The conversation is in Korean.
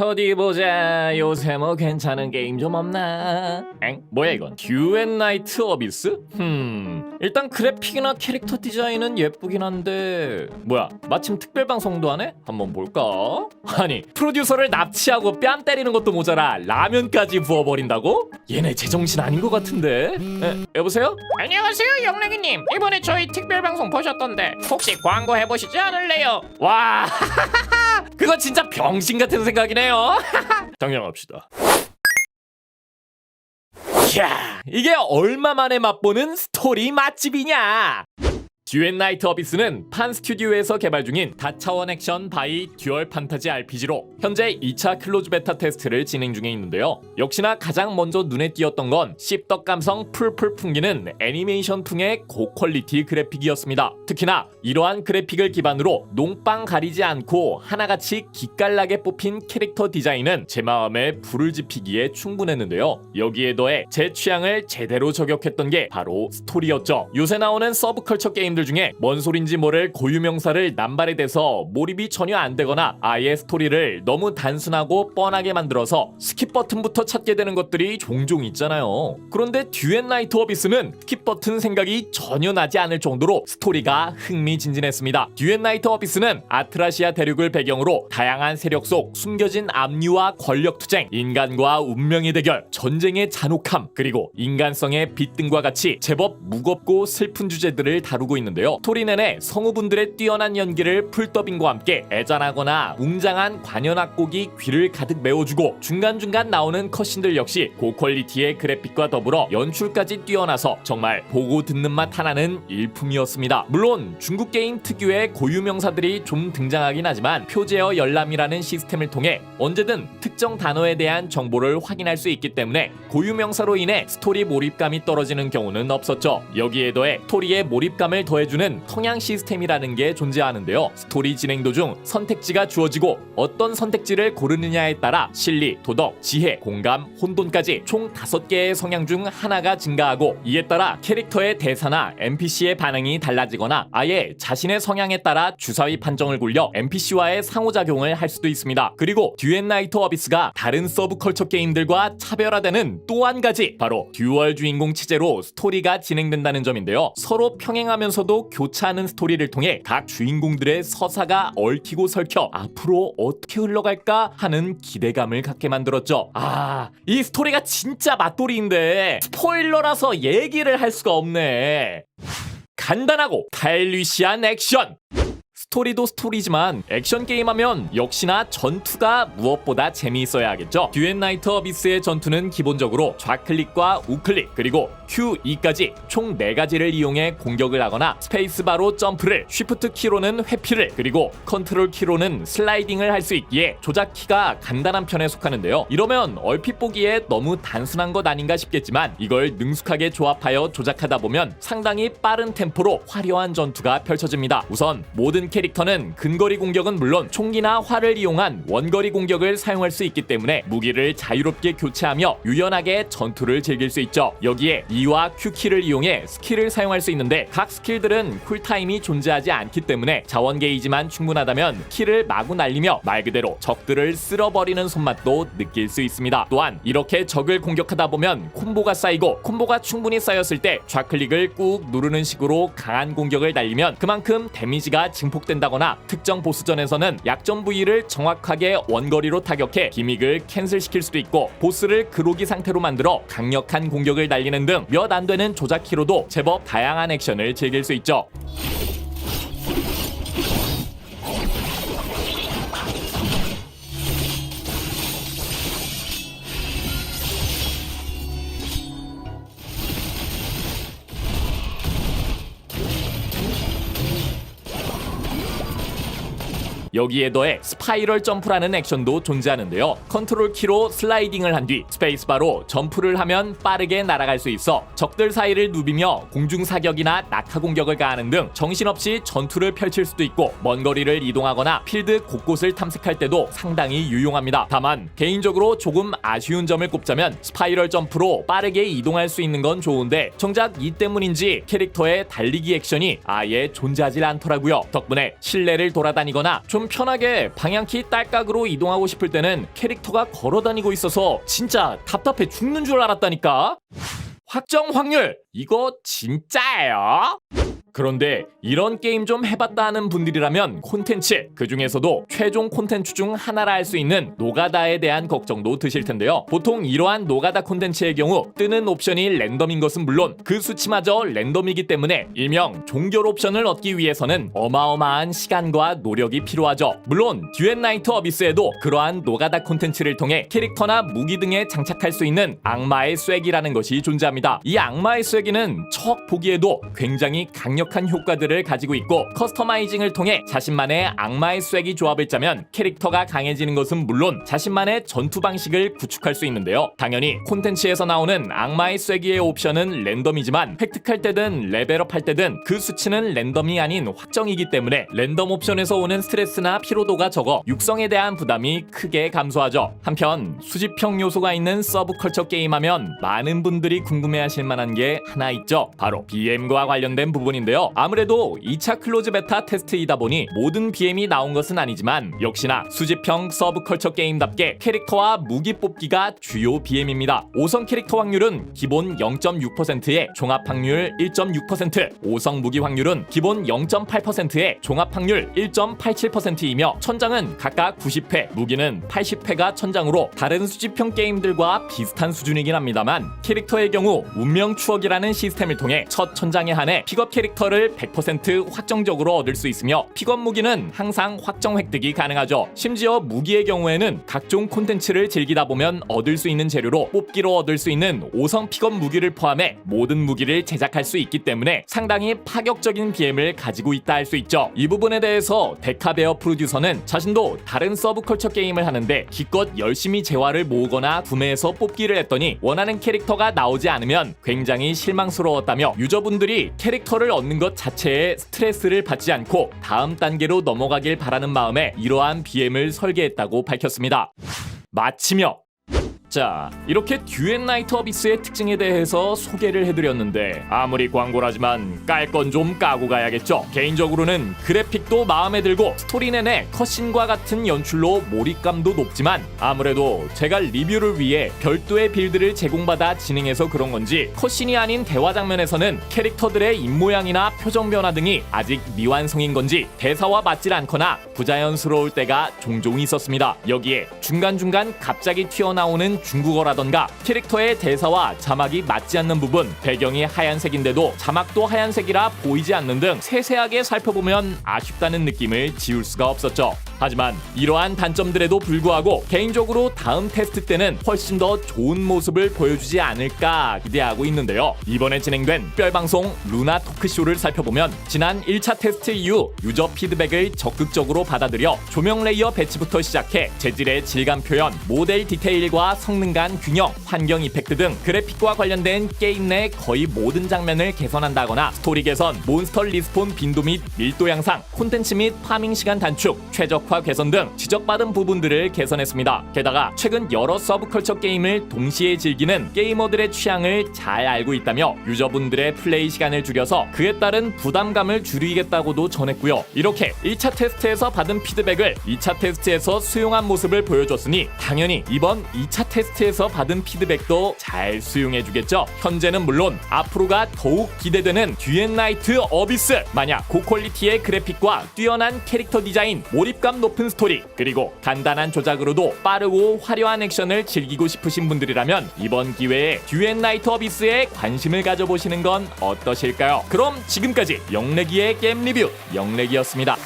어디 보자 요새 뭐 괜찮은 게임 좀 없나 엥? 뭐야 이건 듀앤나이트 어비스? 흠 일단 그래픽이나 캐릭터 디자인은 예쁘긴 한데 뭐야 마침 특별방송도 하네? 한번 볼까? 아니 프로듀서를 납치하고 뺨 때리는 것도 모자라 라면까지 부어버린다고? 얘네 제정신 아닌 것 같은데 에, 여보세요? 안녕하세요 영랭이님 이번에 저희 특별방송 보셨던데 혹시 광고 해보시지 않을래요? 와 그거 진짜 병신 같은 생각이네요. 정령합시다. 이야 이게 얼마 만에 맛보는 스토리 맛집이냐 듀앤나이트 어비스는 판 스튜디오에서 개발 중인 다차원 액션 바이 듀얼 판타지 RPG로 현재 2차 클로즈 베타 테스트를 진행 중에 있는데요. 역시나 가장 먼저 눈에 띄었던 건 씹덕 감성 풀풀 풍기는 애니메이션풍의 고퀄리티 그래픽이었습니다. 특히나 이러한 그래픽을 기반으로 농빵 가리지 않고 하나같이 기깔나게 뽑힌 캐릭터 디자인은 제 마음에 불을 지피기에 충분했는데요. 여기에 더해 제 취향을 제대로 저격했던 게 바로 스토리였죠. 요새 나오는 서브컬처 게임 들 중에 뭔 소린지 모를 고유명사를 남발에 대서 몰입이 전혀 안 되거나 아예 스토리를 너무 단순하고 뻔하게 만들어서 스킵 버튼부터 찾게 되는 것들이 종종 있잖아요. 그런데 듀앤나이트 어비스는 스킵 버튼 생각이 전혀 나지 않을 정도로 스토리가 흥미진진했습니다. 듀앤나이트 어비스는 아트라시아 대륙을 배경으로 다양한 세력 속 숨겨진 압류와 권력 투쟁, 인간과 운명의 대결, 전쟁의 잔혹함, 그리고 인간성의 빛 등과 같이 제법 무겁고 슬픈 주제들을 다루고 있는 데요. 스토리 내내 성우분들의 뛰어난 연기를 풀더빙과 함께 애잔하거나 웅장한 관현 악곡이 귀를 가득 메워주고 중간중간 나오는 컷신들 역시 고퀄리티의 그래픽과 더불어 연출까지 뛰어나서 정말 보고 듣는 맛 하나는 일품이었습니다. 물론 중국 게임 특유의 고유 명사들이 좀 등장하긴 하지만 표제어 열람이라는 시스템을 통해 언제든 특정 단어에 대한 정보를 확인할 수 있기 때문에 고유 명사로 인해 스토리 몰입감이 떨어지는 경우는 없었죠. 여기에 더해 스토리의 몰입감을 더 해주는 성향 시스템이라는 게 존재하는데요. 스토리 진행 도중 선택지가 주어지고 어떤 선택지를 고르느냐에 따라 실리, 도덕, 지혜, 공감, 혼돈까지 총 5개의 성향 중 하나가 증가하고 이에 따라 캐릭터의 대사나 NPC의 반응이 달라지거나 아예 자신의 성향에 따라 주사위 판정을 굴려 NPC와의 상호작용을 할 수도 있습니다. 그리고 듀앤나이트 어비스가 다른 서브컬처 게임들과 차별화되는 또 한 가지 바로 듀얼 주인공 체제로 스토리가 진행된다는 점인데요. 서로 평행하면서도 교차하는 스토리를 통해 각 주인공들의 서사가 얽히고 설켜 앞으로 어떻게 흘러갈까 하는 기대감을 갖게 만들었죠. 아, 이 스토리가 진짜 맛돌이인데 스포일러라서 얘기를 할 수가 없네. 간단하고 타일리시한 액션. 스토리도 스토리지만 액션 게임 하면 역시나 전투가 무엇보다 재미있어야 하겠죠. 듀앤나이트 어비스의 전투는 기본적으로 좌클릭과 우클릭 그리고 Q, E까지 총 4가지를 이용해 공격을 하거나 스페이스바로 점프를 쉬프트 키로는 회피를 그리고 컨트롤 키로는 슬라이딩을 할 수 있기에 조작 키가 간단한 편에 속하는데요. 이러면 얼핏 보기에 너무 단순한 것 아닌가 싶겠지만 이걸 능숙하게 조합하여 조작하다 보면 상당히 빠른 템포로 화려한 전투가 펼쳐집니다. 우선 모든 캐 릭터는 근거리 공격은 물론 총기나 활을 이용한 원거리 공격을 사용할 수 있기 때문에 무기를 자유롭게 교체하며 유연하게 전투를 즐길 수 있죠. 여기에 E와 Q키를 이용해 스킬을 사용할 수 있는데 각 스킬들은 쿨타임이 존재하지 않기 때문에 자원 게이지만 충분하다면 키를 마구 날리며 말 그대로 적들을 쓸어버리는 손맛도 느낄 수 있습니다. 또한 이렇게 적을 공격하다 보면 콤보가 쌓이고 콤보가 충분히 쌓였을 때 좌클릭을 꾹 누르는 식으로 강한 공격을 날리면 그만큼 데미지가 증폭 된다거나 특정 보스전에서는 약점 부위를 정확하게 원거리로 타격해 기믹을 캔슬시킬 수도 있고 보스를 그로기 상태로 만들어 강력한 공격을 날리는 등 몇 안 되는 조작 키로도 제법 다양한 액션을 즐길 수 있죠. 여기에 더해 스파이럴 점프라는 액션도 존재하는데요. 컨트롤 키로 슬라이딩을 한 뒤 스페이스바로 점프를 하면 빠르게 날아갈 수 있어 적들 사이를 누비며 공중 사격이나 낙하 공격을 가하는 등 정신없이 전투를 펼칠 수도 있고 먼 거리를 이동하거나 필드 곳곳을 탐색할 때도 상당히 유용합니다. 다만 개인적으로 조금 아쉬운 점을 꼽자면 스파이럴 점프로 빠르게 이동할 수 있는 건 좋은데 정작 이 때문인지 캐릭터의 달리기 액션이 아예 존재하지 않더라고요. 덕분에 실내를 돌아다니거나 좀좀 편하게 방향키 딸깍으로 이동하고 싶을 때는 캐릭터가 걸어다니고 있어서 진짜 답답해 죽는 줄 알았다니까. 확정 확률 이거 진짜예요? 그런데 이런 게임 좀 해봤다 하는 분들이라면 콘텐츠 그 중에서도 최종 콘텐츠 중 하나라 할 수 있는 노가다에 대한 걱정도 드실 텐데요. 보통 이러한 노가다 콘텐츠의 경우 뜨는 옵션이 랜덤인 것은 물론 그 수치마저 랜덤이기 때문에 일명 종결 옵션을 얻기 위해서는 어마어마한 시간과 노력이 필요하죠. 물론 듀엣나이트 어비스에도 그러한 노가다 콘텐츠를 통해 캐릭터나 무기 등에 장착할 수 있는 악마의 쐐기라는 것이 존재합니다. 이 악마의 쐐기는 척 보기에도 굉장히 강력 한 효과들을 가지고 있고 커스터마이징을 통해 자신만의 악마의 쐐기 조합을 짜면 캐릭터가 강해지는 것은 물론 자신만의 전투 방식을 구축할 수 있는데요. 당연히 콘텐츠에서 나오는 악마의 쐐기의 옵션은 랜덤이지만 획득할 때든 레벨업할 때든 그 수치는 랜덤이 아닌 확정이기 때문에 랜덤 옵션에서 오는 스트레스나 피로도가 적어 육성에 대한 부담이 크게 감소하죠. 한편 수집형 요소가 있는 서브컬처 게임하면 많은 분들이 궁금해하실 만한 게 하나 있죠. 바로 BM과 관련된 부분인데요. 아무래도 2차 클로즈 베타 테스트이다 보니 모든 BM이 나온 것은 아니지만 역시나 수집형 서브컬처 게임답게 캐릭터와 무기 뽑기가 주요 BM입니다. 5성 캐릭터 확률은 기본 0.6%에 종합 확률 1.6%, 5성 무기 확률은 기본 0.8%에 종합 확률 1.87%이며 천장은 각각 90회, 무기는 80회가 천장으로 다른 수집형 게임들과 비슷한 수준이긴 합니다만 캐릭터의 경우 운명 추억이라는 시스템을 통해 첫 천장에 한해 픽업 캐릭터 를 100% 확정적으로 얻을 수 있으며 픽업 무기는 항상 확정 획득이 가능하죠. 심지어 무기의 경우에는 각종 콘텐츠를 즐기다 보면 얻을 수 있는 재료로 뽑기로 얻을 수 있는 5성 픽업 무기를 포함해 모든 무기를 제작할 수 있기 때문에 상당히 파격적인 BM을 가지고 있다 할 수 있죠. 이 부분에 대해서 데카베어 프로듀서는 자신도 다른 서브컬처 게임을 하는데 기껏 열심히 재화를 모으거나 구매해서 뽑기를 했더니 원하는 캐릭터가 나오지 않으면 굉장히 실망스러웠다며 유저분들이 캐릭터를 얻는 것 자체에 스트레스를 받지 않고 다음 단계로 넘어가길 바라는 마음에 이러한 BM을 설계했다고 밝혔습니다. 마치며 자, 이렇게 듀엣 나이트 어비스의 특징에 대해서 소개를 해드렸는데 아무리 광고라지만 깔 건 좀 까고 가야겠죠. 개인적으로는 그래픽도 마음에 들고 스토리 내내 컷신과 같은 연출로 몰입감도 높지만 아무래도 제가 리뷰를 위해 별도의 빌드를 제공받아 진행해서 그런 건지 컷신이 아닌 대화 장면에서는 캐릭터들의 입모양이나 표정 변화 등이 아직 미완성인 건지 대사와 맞질 않거나 부자연스러울 때가 종종 있었습니다. 여기에 중간중간 갑자기 튀어나오는 중국어라던가 캐릭터의 대사와 자막이 맞지 않는 부분, 배경이 하얀색인데도 자막도 하얀색이라 보이지 않는 등 세세하게 살펴보면 아쉽다는 느낌을 지울 수가 없었죠. 하지만 이러한 단점들에도 불구하고 개인적으로 다음 테스트 때는 훨씬 더 좋은 모습을 보여주지 않을까 기대하고 있는데요. 이번에 진행된 뼈방송 루나 토크쇼를 살펴보면 지난 1차 테스트 이후 유저 피드백을 적극적으로 받아들여 조명 레이어 배치부터 시작해 재질의 질감 표현, 모델 디테일과 성능 간 균형, 환경 이펙트 등 그래픽과 관련된 게임 내 거의 모든 장면을 개선한다거나 스토리 개선, 몬스터 리스폰 빈도 및 밀도 향상, 콘텐츠 및 파밍 시간 단축, 최적 화 개선 등 지적받은 부분들을 개선했습니다. 게다가 최근 여러 서브컬처 게임을 동시에 즐기는 게이머들의 취향을 잘 알고 있다며 유저분들의 플레이 시간을 줄여서 그에 따른 부담감을 줄이겠다고도 전했고요. 이렇게 1차 테스트에서 받은 피드백을 2차 테스트에서 수용한 모습을 보여줬으니 당연히 이번 2차 테스트에서 받은 피드백도 잘 수용해주겠죠. 현재는 물론 앞으로가 더욱 기대되는 듀엣나이트 어비스 만약 고퀄리티의 그래픽과 뛰어난 캐릭터 디자인, 몰입감 높은 스토리 그리고 간단한 조작으로도 빠르고 화려한 액션을 즐기고 싶으신 분들이라면 이번 기회에 듀엣나이트 어비스에 관심을 가져보시는 건 어떠실까요? 그럼 지금까지 영래기의 게임 리뷰 영래기였습니다.